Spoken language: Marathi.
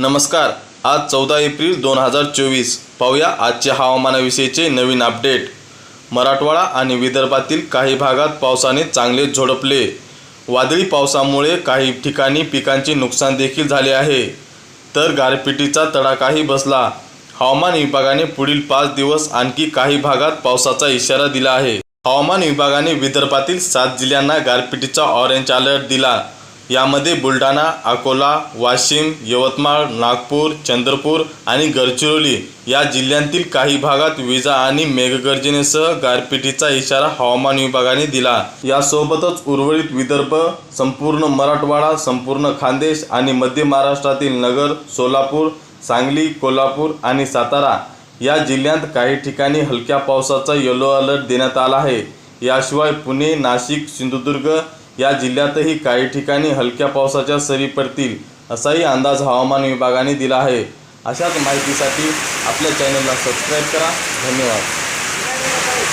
नमस्कार. आज चौदा एप्रिल दोन हजार चोवीस. पाहूया आजच्या हवामानाविषयीचे नवीन अपडेट. मराठवाडा आणि विदर्भातील काही भागात पावसाने चांगले झोडपले. वादळी पावसामुळे काही ठिकाणी पिकांचे नुकसान देखील झाले आहे. तर गारपिटीचा तडाखाही बसला. हवामान विभागाने पुढील पाच दिवस आणखी काही भागात पावसाचा इशारा दिला आहे. हवामान विभागाने विदर्भातील सात जिल्ह्यांना गारपिटीचा ऑरेंज अलर्ट दिला. यामध्ये बुलढाणा अकोला वाशिम यवतमाळ नागपूर चंद्रपूर आणि गडचिरोली या जिल्ह्यांतील काही भागात विजा आणि मेघगर्जनेसह गारपिटीचा इशारा हवामान विभागाने दिला. यासोबतच उर्वरित विदर्भ संपूर्ण मराठवाडा संपूर्ण खानदेश आणि मध्य महाराष्ट्रातील नगर सोलापूर सांगली कोल्हापूर आणि सातारा या जिल्ह्यात काही ठिकाणी हलक्या पावसाचा येलो अलर्ट देण्यात आला आहे. याशिवाय पुणे नाशिक सिंधुदुर्ग या जिल्ह्यातही काही ठिकाणी हलक्या पावसाच्या सरी पडतील असाही अंदाज हवामान विभागाने दिला आहे. अशाच माहितीसाठी आपल्या चॅनलला सबस्क्राईब करा. धन्यवाद.